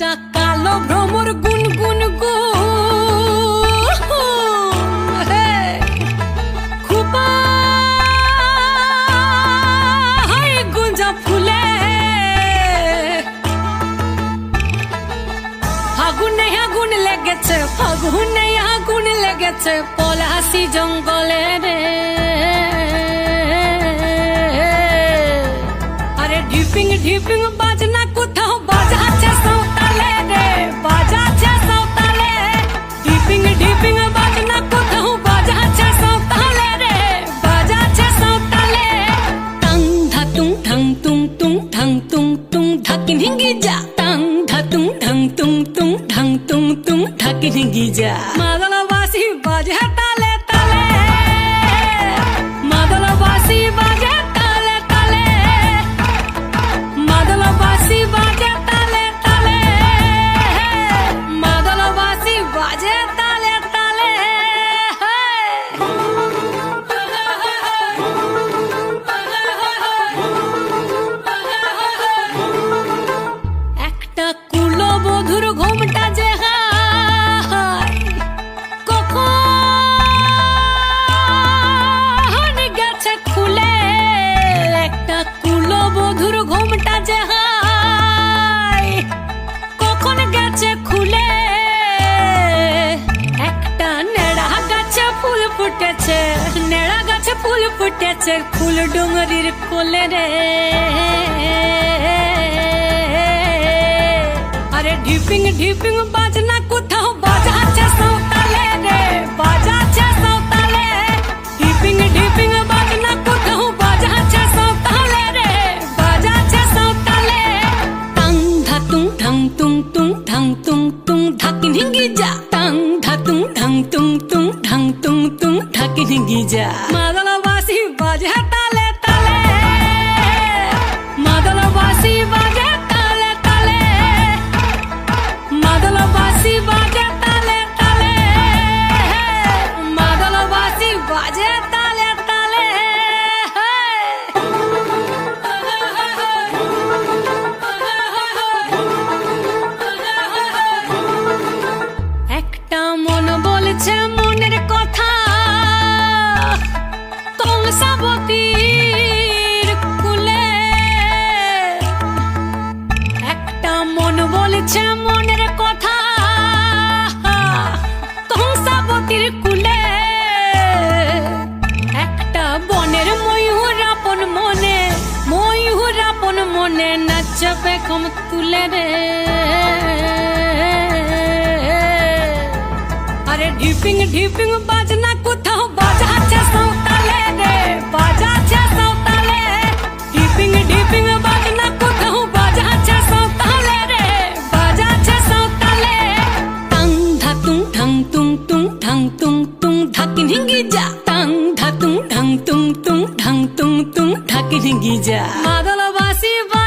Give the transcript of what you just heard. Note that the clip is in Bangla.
একটা কালো ভ্রমর গুন গুন হায় গুঞ্জা ফুলে। ফাগুনে আগুন লেগেছে ফাগুনে আগুন লেগেছে পলাশি জঙ্গলে রে। আরে ঢিপিং ঢিপিং বাজনা কোথাও বাজাচ্ছে ধাকিন হিঙ্গি যা টাং ধাতুং ঠাং তুং তুং ঠাং তুং তুং ধাকিন হিঙ্গি যা মাদলবাসী বাজে তালে তালে মাদলবাসী ঘুমটা কখন গেছে খুলে? একটা ঘুমটা কখন খুলে? একটা নেড়া গাছে ফুল ফুটেছে, নেড়া গাছে ফুল ফুটেছে, ফুল ডুঙরির কোলে রে। ঢিপিং ঢিপিং, বাজনা কোথাও বাজাচ্ছে সাঁওতালে রে বাজাচ্ছে সাঁওতালে। ঢিপিং ঢিপিং, বাজনা কোথাও বাজাচ্ছে সাঁওতালে রে বাজাচ্ছে সাঁওতালে। টাং ধাতুং ঠাং তুং তুং ঠাং তুং তুং ধাকিন হিঙ্গি যা। টাং ধাতুং ঠাং তুং তুং ঠাং তুং তুং ধাকিন হিঙ্গি যা। মাদলবাসী মন মনের কথা। কংসাবতীর কুলে একটা বনের ময়ূর আপন মনে ময়ূর আপন মনে নাচবে কম তুলে রে। আরে ঢিপিং ঢিপিং বাজনা কোথাও বাজাচ্ছে হিঙ্গি যা টাং ঢাতুং ঢাং তুং তুং ঢাং তুং তুং ঢাকি ঢিঙ্গি যা মাদলবাসী বা